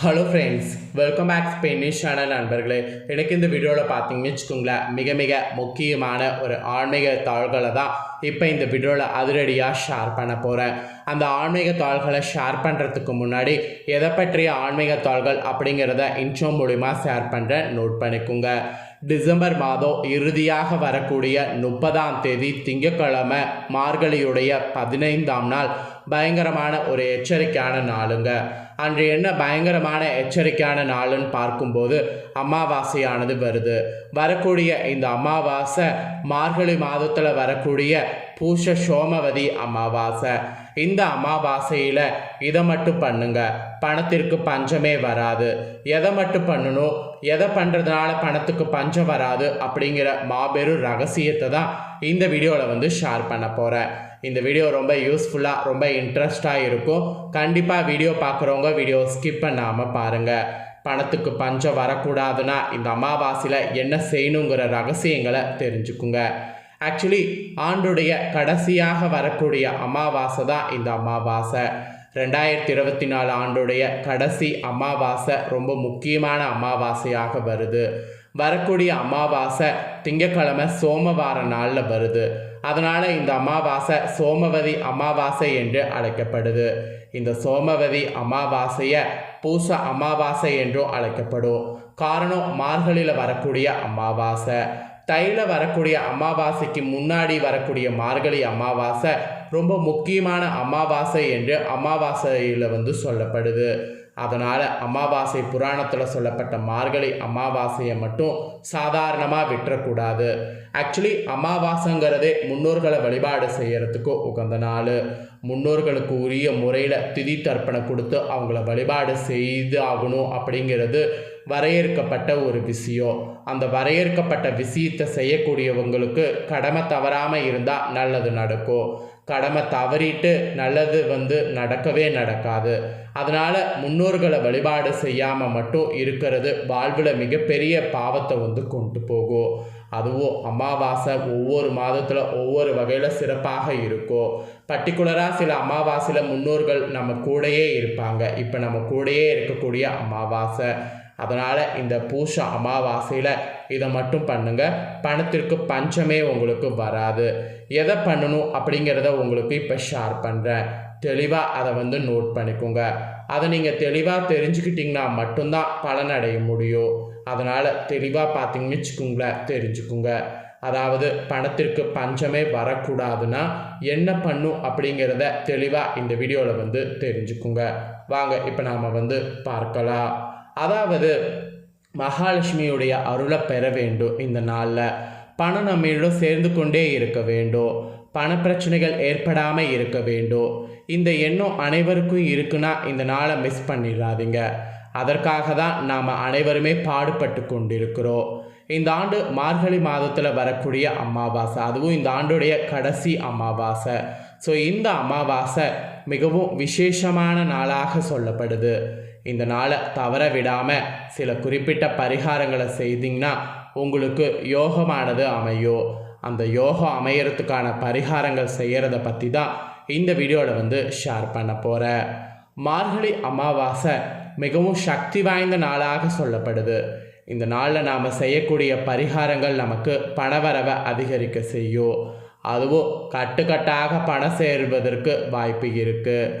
Hello friends welcome back Spanish channel நண்பர்களே. எனக்கு இந்த வீடியோவில் பார்த்தீங்கன்னு வச்சுக்கோங்களேன் மிக மிக முக்கியமான ஒரு ஆன்மீக தாள்களை தான் இப்போ இந்த வீடியோவில் அதிரடியாக ஷேர் பண்ண போகிறேன் அந்த ஆன்மீக தாள்களை ஷேர் பண்ணுறதுக்கு முன்னாடி எதை பற்றிய ஆன்மீக தாள்கள் அப்படிங்கிறத இன்ட்ரோ மூலிமா ஷேர் பண்ணுறேன் நோட் பண்ணிக்கோங்க. டிசம்பர் மாதம் இறுதியாக வரக்கூடிய முப்பதாம் தேதி திங்கக்கிழமை மார்கழியுடைய பதினைந்தாம் நாள் பயங்கரமான ஒரு எச்சரிக்கையான நாளுங்க. அன்று என்ன பயங்கரமான எச்சரிக்கையான நாளுன்னு பார்க்கும்போது அமாவாசையானது வருது. வரக்கூடிய இந்த அமாவாசை மார்கழி மாதத்தில் வரக்கூடிய பூஷ சோமவதி அமாவாசை. இந்த அமாவாசையில் இதை மட்டும் பண்ணுங்க. பணத்திற்கு பஞ்சமே வராது. எதை மட்டும் பண்ணணும்? எதை பண்ணுறதுனால பணத்துக்கு பஞ்சம் வராது அப்படிங்கிற மாபெரும் ரகசியத்தை தான் இந்த வீடியோவில் வந்து ஷேர் பண்ண போகிறேன் இந்த வீடியோ ரொம்ப யூஸ்ஃபுல்லாக ரொம்ப இன்ட்ரெஸ்டாக இருக்கும். கண்டிப்பாக வீடியோ பார்க்குறவங்க வீடியோ ஸ்கிப் பண்ணாமல் பாருங்கள் பணத்துக்கு பஞ்சம் வரக்கூடாதுன்னா இந்த அமாவாசையில் என்ன செய்யணுங்கிற ரகசியங்களை தெரிஞ்சுக்குங்க. ஆக்சுவலி ஆண்டுடைய கடைசியாக வரக்கூடிய அமாவாசை தான் இந்த அமாவாசை. ரெண்டாயிரத்தி இருபத்தி நாலு ஆண்டுடைய கடைசி அமாவாசை ரொம்ப முக்கியமான அமாவாசையாக வருது. வரக்கூடிய அமாவாசை திங்கக்கிழமை சோமவார நாளில் வருது. அதனால் இந்த அமாவாசை சோமவதி அமாவாசை என்று அழைக்கப்படுது. இந்த சோமவதி அமாவாசையை பூச அமாவாசை என்றும் அழைக்கப்படும். காரணம் மார்கழியில் வரக்கூடிய அமாவாசை. தைல வரக்கூடிய அமாவாசைக்கு முன்னாடி வரக்கூடிய மார்கழி அமாவாசை ரொம்ப முக்கியமான அமாவாசை என்று அமாவாசையில் வந்து சொல்லப்படுது. அதனால் அமாவாசை புராணத்தில் சொல்லப்பட்ட மார்கழி அமாவாசையை மட்டும் சாதாரணமாக விட்டுறக்கூடாது. ஆக்சுவலி அமாவாசைங்கிறதே முன்னோர்களை வழிபாடு செய்கிறதுக்கு உகந்த நாள். முன்னோர்களுக்கு உரிய முறையில் திதி தர்ப்பணம் கொடுத்து அவங்கள வழிபாடு செய்து ஆகணும் அப்படிங்கிறது வரையறுக்கப்பட்ட ஒரு விஷயம். அந்த வரையறுக்கப்பட்ட விஷயத்தை செய்யக்கூடியவங்களுக்கு கடமை தவறாமல் இருந்தால் நல்லது நடக்கும். கடமை தவறிட்டு நல்லது வந்து நடக்கவே நடக்காது. அதனால் முன்னோர்களை வழிபாடு செய்யாமல் மட்டும் இருக்கிறது வாழ்வில் மிகப்பெரிய பாவத்தை வந்து கொண்டு போகும் அதுவும் அமாவாசை ஒவ்வொரு மாதத்தில் ஒவ்வொரு வகையில் சிறப்பாக இருக்கும் பர்டிகுலராக சில அமாவாசையில் முன்னோர்கள் நம்ம கூடயே இருப்பாங்க. இப்போ நம்ம கூடயே இருக்கக்கூடிய அமாவாசை அதனால் இந்த பூஷ அமாவாசையில் இதை மட்டும் பண்ணுங்கள் பணத்திற்கு பஞ்சமே உங்களுக்கு வராது. எதை பண்ணணும் அப்படிங்கிறத உங்களுக்கு இப்போ ஷேர் பண்ணுறேன் தெளிவாக அதை வந்து நோட் பண்ணிக்கோங்க. அதை நீங்கள் தெளிவாக தெரிஞ்சுக்கிட்டிங்கன்னா மட்டும்தான் பலனடைய முடியும். அதனால் தெளிவாக பார்த்தீங்கன்னு வச்சுக்கோங்களேன் தெரிஞ்சுக்குங்க. அதாவது பணத்திற்கு பஞ்சமே வரக்கூடாதுன்னா என்ன பண்ணும் அப்படிங்கிறத தெளிவாக இந்த வீடியோவில் வந்து தெரிஞ்சுக்குங்க. வாங்க இப்போ நாம் வந்து பார்க்கலாம். அதாவது மகாலட்சுமியுடைய அருளை பெற வேண்டும் இந்த நாளில். பணம் நம்மிடம் சேர்ந்து கொண்டே இருக்க வேண்டும். பண பிரச்சனைகள் ஏற்படாமல் இருக்க வேண்டும். இந்த எண்ணம் அனைவருக்கும் இருக்குன்னா இந்த நாளை மிஸ் பண்ணிடாதீங்க. அதற்காக தான் நாம் அனைவருமே பாடுபட்டு கொண்டிருக்கிறோம். இந்த ஆண்டு மார்கழி மாதத்தில் வரக்கூடிய அமாவாசை அதுவும் இந்த ஆண்டுடைய கடைசி அமாவாசை. ஸோ இந்த அமாவாசை மிகவும் விசேஷமான நாளாக சொல்லப்படுது. இந்த நாளை தவற விடாமல் சில குறிப்பிட்ட பரிகாரங்களை செய்தீங்கன்னா உங்களுக்கு யோகமானது அமையும் அந்த யோகம் அமையறதுக்கான பரிகாரங்கள் செய்கிறத பற்றி தான் இந்த வீடியோவில் வந்து ஷேர் பண்ண போகிறேன் மார்கழி அமாவாசை மிகவும் சக்தி வாய்ந்த நாளாக சொல்லப்படுது. இந்த நாளில் நாம் செய்யக்கூடிய பரிகாரங்கள் நமக்கு பணவரவை அதிகரிக்க செய்யும். அதுவும் கட்டுக்கட்டாக பணம் சேர்வதற்கு வாய்ப்பு இருக்குது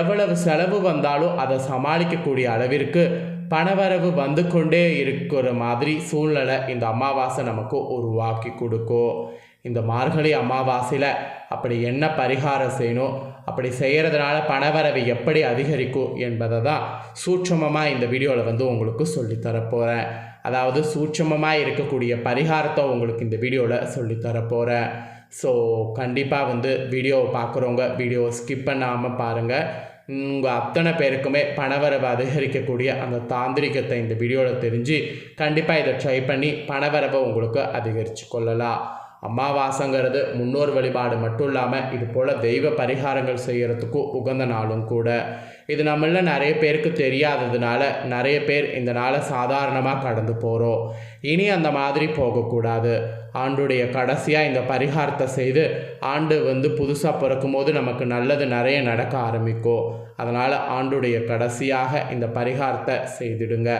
எவ்வளவு செலவு வந்தாலும் அதை சமாளிக்கக்கூடிய அளவிற்கு பணவரவு வந்து கொண்டே இருக்கிற மாதிரி சூழ்நிலை இந்த அமாவாசை நமக்கு உருவாக்கி கொடுக்கும். இந்த மார்கழி அமாவாசையில் அப்படி என்ன பரிகாரம் செய்யணும் அப்படி செய்கிறதுனால பணவரவு எப்படி அதிகரிக்கும் என்பதை தான் சூட்சமமாக இந்த வீடியோவில் வந்து உங்களுக்கு சொல்லித்தரப்போகிறேன் அதாவது சூட்சமமாக இருக்கக்கூடிய பரிகாரத்தை உங்களுக்கு இந்த வீடியோவில் சொல்லித்தரப்போகிறேன் ஸோ கண்டிப்பாக வந்து வீடியோவை பார்க்குறவங்க வீடியோவை ஸ்கிப் பண்ணாமல் பாருங்கள் உங்கள் அத்தனை பேருக்குமே பணவரவு அதிகரிக்கக்கூடிய அந்த தாந்திரிகத்தை இந்த வீடியோவில் தெரிஞ்சு கண்டிப்பாக இதை ட்ரை பண்ணி பணவரவை உங்களுக்கு அதிகரித்து கொள்ளலாம். அமாவாசைங்கிறது முன்னோர் வழிபாடு மட்டும் இல்லாமல் இது போல் தெய்வ பரிகாரங்கள் செய்கிறதுக்கும் உகந்த நாளும் கூட. இது நம்மள நிறைய பேருக்கு தெரியாததுனால நிறைய பேர் இந்த நாளை சாதாரணமாக கடந்து போகிறோம் இனி அந்த மாதிரி போகக்கூடாது. ஆண்டுடைய கடைசியாக இந்த பரிகாரத்தை செய்து ஆண்டு வந்து புதுசாக பிறக்கும் போது நமக்கு நல்லது நிறைய நடக்க ஆரம்பிக்கும். அதனால் ஆண்டுடைய கடைசியாக இந்த பரிகாரத்தை செய்திடுங்க.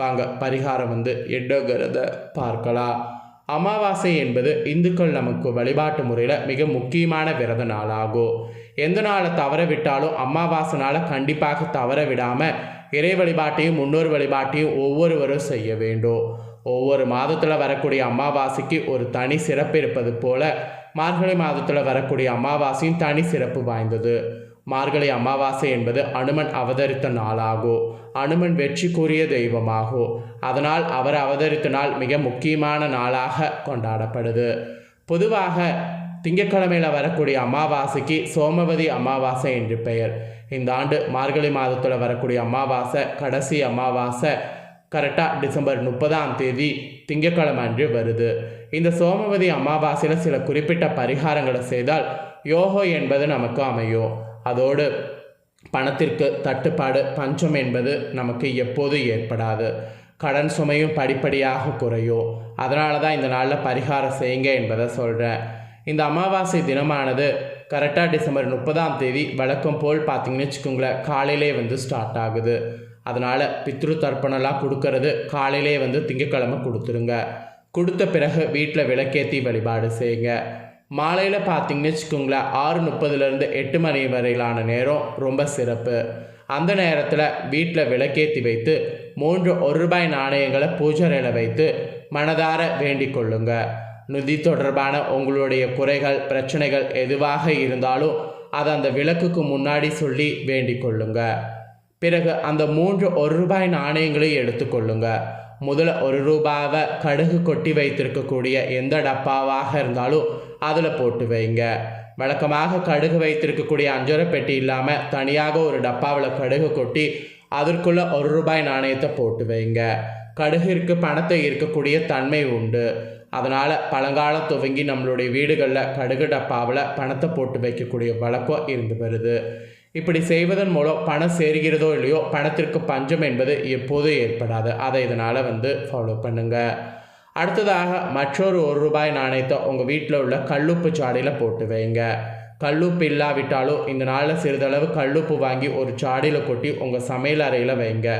வாங்க பரிகாரம் வந்து எடுங்கிறத பார்க்கலாம். அமாவாசை என்பது இந்துக்கள் நமக்கு வழிபாட்டு முறையில் மிக முக்கியமான விரத நாளாகும் எந்த நாளை தவற விட்டாலும் அமாவாசை நாளை கண்டிப்பாக தவற விடாமல் இறை வழிபாட்டையும் முன்னோர் வழிபாட்டையும் ஒவ்வொருவரும் செய்ய வேண்டும். ஒவ்வொரு மாதத்தில் வரக்கூடிய அமாவாசைக்கு ஒரு தனி சிறப்பு இருப்பது போல மார்கழி மாதத்தில் வரக்கூடிய அமாவாசையும் தனி சிறப்பு வாய்ந்தது. மார்கழி அமாவாசை என்பது அனுமன் அவதரித்த நாளாகும் அனுமன் வெற்றி கூறிய தெய்வமாகும் அதனால் அவர் அவதரித்த நாள் மிக முக்கியமான நாளாக கொண்டாடப்படுது. பொதுவாக திங்கட்கிழமையில் வரக்கூடிய அமாவாசைக்கு சோமவதி அமாவாசை என்று பெயர். இந்த ஆண்டு மார்கழி மாதத்தில் வரக்கூடிய அமாவாசை கடைசி அமாவாசை கரெக்டாக டிசம்பர் முப்பதாம் தேதி திங்கட்கிழமை அன்று வருது. இந்த சோமவதி அமாவாசையில் சில குறிப்பிட்ட பரிகாரங்களை செய்தால் யோகோ என்பது நமக்கு அமையும். அதோடு பணத்திற்கு தட்டுப்பாடு பஞ்சம் என்பது நமக்கு எப்போதும் ஏற்படாது. கடன் சுமையும் படிப்படியாக குறையும். அதனால தான் இந்த நாளில் பரிகாரம் செய்யுங்க என்பதை சொல்கிறேன் இந்த அமாவாசை தினமானது கரெக்டாக டிசம்பர் முப்பதாம் தேதி வழக்கம் போல் பார்த்தீங்கன்னு வச்சுக்கோங்களேன் காலையிலே வந்து ஸ்டார்ட் ஆகுது. அதனால் பித்ரு தர்ப்பணம்லாம் கொடுக்கறது காலையிலே வந்து திங்கக்கிழமை கொடுத்துருங்க. கொடுத்த பிறகு வீட்டில் விளக்கேற்றி வழிபாடு செய்யுங்க. மாலையில் பார்த்தீங்கன்னு வச்சுக்கோங்களேன் ஆறு முப்பதுலேருந்து எட்டு மணி வரையிலான நேரம் ரொம்ப சிறப்பு. அந்த நேரத்தில் வீட்டில் விளக்கேற்றி வைத்து மூன்று ஒரு ரூபாய் நாணயங்களை பூஜரையில் வைத்து மனதார வேண்டிக் கொள்ளுங்க. நிதி தொடர்பான உங்களுடைய குறைகள் பிரச்சனைகள் எதுவாக இருந்தாலும் அதை அந்த விளக்குக்கு முன்னாடி சொல்லி வேண்டிக் கொள்ளுங்க. பிறகு அந்த மூன்று ஒரு ரூபாய் நாணயங்களை எடுத்துக்கொள்ளுங்கள் முதல்ல ஒரு ரூபாவை கடுகு கொட்டி வைத்திருக்கக்கூடிய எந்த டப்பாவாக இருந்தாலும் அதில் போட்டு வைங்க. வழக்கமாக கடுகு வைத்திருக்கக்கூடிய அஞ்சரை பெட்டி இல்லாமல் தனியாக ஒரு டப்பாவில் கடுகு கொட்டி அதற்குள்ளே ஒரு ரூபாய் நாணயத்தை போட்டு வைங்க. கடுகிற்கு பணத்தை இருக்கக்கூடிய தன்மை உண்டு. அதனால் பழங்காலம் துவங்கி நம்மளுடைய வீடுகளில் கடுகு டப்பாவில் பணத்தை போட்டு வைக்கக்கூடிய வழக்கம் இருந்து வருது. இப்படி செய்வதன் மூலம் பணம் சேர்கிறதோ இல்லையோ பணத்திற்கு பஞ்சம் என்பது எப்போதும் ஏற்படாது. அதை இதனால் வந்து ஃபாலோ பண்ணுங்கள் அடுத்ததாக மற்றொரு ஒரு ரூபாய் நாணயத்தை உங்கள் வீட்டில் உள்ள கல்லுப்பு சாடியில் போட்டு வைங்க. கல்லுப்பு இல்லாவிட்டாலும் இந்த நாளில் சிறிதளவு கல்லுப்பு வாங்கி ஒரு சாடியில் கொட்டி உங்கள் சமையல் அறையில் வைங்க.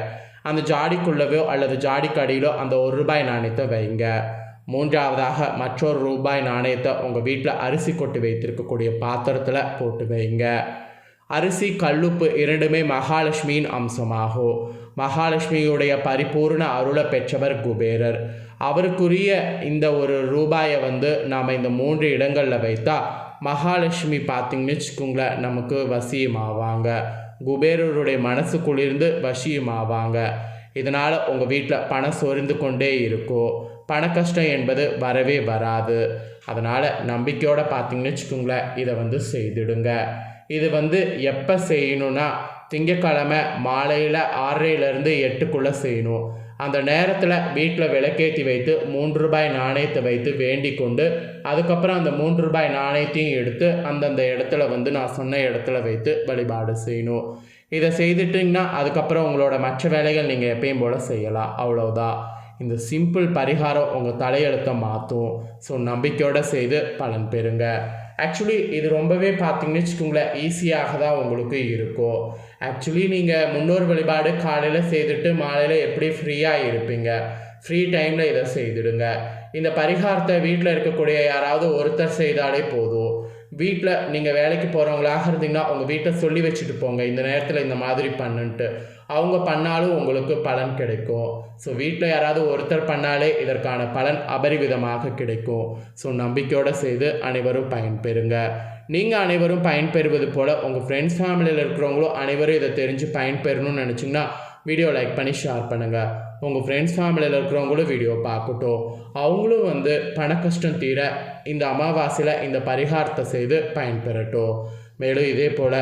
அந்த ஜாடிக்குள்ளவோ அல்லது ஜாடிக்கு அடியிலோ அந்த ஒரு ரூபாய் நாணயத்தை வைங்க. மூன்றாவதாக மற்றொரு ரூபாய் நாணயத்தை உங்கள் வீட்டில் அரிசி கொட்டி வைத்திருக்கக்கூடிய பாத்திரத்தில் போட்டு வைங்க. அரிசி கல்லுப்பு இரண்டுமே மகாலட்சுமியின் அம்சமாகும் மகாலட்சுமியுடைய பரிபூர்ண அருளை பெற்றவர் குபேரர். அவருக்குரிய இந்த ஒரு ரூபாயை வந்து நாம் இந்த மூன்று இடங்களில் வைத்தா மகாலட்சுமி பார்த்திங்கன்னு வச்சுக்கோங்களேன் நமக்கு வசியமாவாங்க. குபேரருடைய மனசு குளிர்ந்து வசியமாவாங்க. இதனால் உங்கள் வீட்டில் பணம் சொரிந்து கொண்டே இருக்கும் பண கஷ்டம் என்பது வரவே வராது. அதனால் நம்பிக்கையோடு பார்த்தீங்கன்னு வச்சுக்கோங்களேன் இதை வந்து செய்திடுங்க. இது வந்து எப்போ செய்யணும்னா திங்கக்கிழமை மாலையில் ஆறரையிலேருந்து எட்டுக்குள்ளே செய்யணும். அந்த நேரத்தில் வீட்டில் விளக்கேற்றி வைத்து மூன்று ரூபாய் நாணயத்தை வைத்து வேண்டி கொண்டு அதுக்கப்புறம் அந்த மூன்று ரூபாய் நாணயத்தையும் எடுத்து அந்தந்த இடத்துல வந்து நான் சொன்ன இடத்துல வைத்து வழிபாடு செய்யணும். இதை செய்துட்டிங்கன்னா அதுக்கப்புறம் உங்களோட மற்ற வேலைகள் நீங்கள் எப்பயும் போல் செய்யலாம். அவ்வளோதான் இந்த சிம்பிள் பரிகாரம் உங்கள் தலையெழுத்தை மாற்றும் ஸோ நம்பிக்கையோடு செய்து பலன் பெறுங்க. ஆக்சுவலி இது ரொம்பவே பார்த்தீங்கன்னு வச்சுக்கோங்களேன் ஈஸியாக தான் உங்களுக்கு இருக்கும் ஆக்சுவலி நீங்கள் முன்னோர் வழிபாடு காலையில் செய்துட்டு மாலையில் எப்படி ஃப்ரீயாக இருப்பீங்க? ஃப்ரீ டைமில் இதை செய்துடுங்க. இந்த பரிகாரத்தை வீட்டில் இருக்கக்கூடிய யாராவது ஒருத்தர் செய்தாலே போதும். வீட்டில் நீங்கள் வேலைக்கு போகிறவங்களாக இருந்தீங்கன்னா உங்கள் வீட்டை சொல்லி வச்சுட்டு போங்க. இந்த நேரத்தில் இந்த மாதிரி பண்ணுன்ட்டு. அவங்க பண்ணாலும் உங்களுக்கு பலன் கிடைக்கும். ஸோ வீட்டில் யாராவது ஒருத்தர் பண்ணாலே இதற்கான பலன் அபரிவிதமாக கிடைக்கும். ஸோ நம்பிக்கையோடு செய்து அனைவரும் பயன்பெறுங்க. நீங்கள் அனைவரும் பயன்பெறுவது போல் உங்கள் ஃப்ரெண்ட்ஸ் ஃபேமிலியில் இருக்கிறவங்களும் அனைவரும் இதை தெரிஞ்சு பயன்பெறணும்னு நினச்சிங்கன்னா வீடியோ லைக் பண்ணி ஷேர் பண்ணுங்கள் உங்கள் ஃப்ரெண்ட்ஸ் ஃபேமிலியில் இருக்கிறவங்களும் வீடியோ பார்க்கட்டும். அவங்களும் வந்து பண கஷ்டம் தீர இந்த அமாவாசையில் இந்த பரிகாரத்தை செய்து பயன்பெறட்டும். மேலும் இதே போல்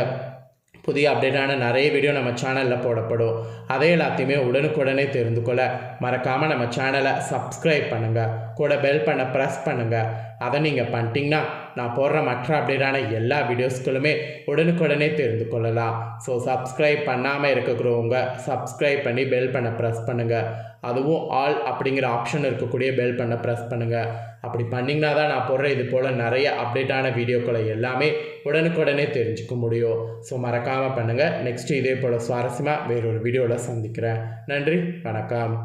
புதிய அப்டேட்டான நிறைய வீடியோ நம்ம சேனலில் போடப்படும். அதை எல்லாத்தையுமே உடனுக்குடனே தெரிந்து கொள்ள மறக்காமல் நம்ம சேனலை சப்ஸ்கிரைப் பண்ணுங்கள் கூட பெல் பண்ண ப்ரெஸ் பண்ணுங்கள் அதை நீங்கள் பண்ணிட்டீங்கன்னா நான் போடுற மற்ற அப்டேட்டான எல்லா வீடியோஸ்களுமே உடனுக்குடனே தெரிந்து கொள்ளலாம். ஸோ சப்ஸ்கிரைப் பண்ணாமல் இருக்கக்கிறவங்க சப்ஸ்கிரைப் பண்ணி பெல் பண்ண ப்ரெஸ் பண்ணுங்கள் அதுவும் ஆல் அப்படிங்கிற ஆப்ஷன் இருக்கக்கூடிய பெல் பண்ண ப்ரெஸ் பண்ணுங்கள் அப்படி பண்ணிங்கன்னா தான் நான் போடுற இது போல் நிறைய அப்டேட்டான வீடியோக்களை எல்லாமே உடனுக்குடனே தெரிஞ்சுக்க முடியும். ஸோ மறக்காமல் பண்ணுங்கள் நெக்ஸ்ட்டு இதே போல் சுவாரஸ்யமாக வேறொரு வீடியோவில் சந்திக்கிறேன். நன்றி வணக்கம்.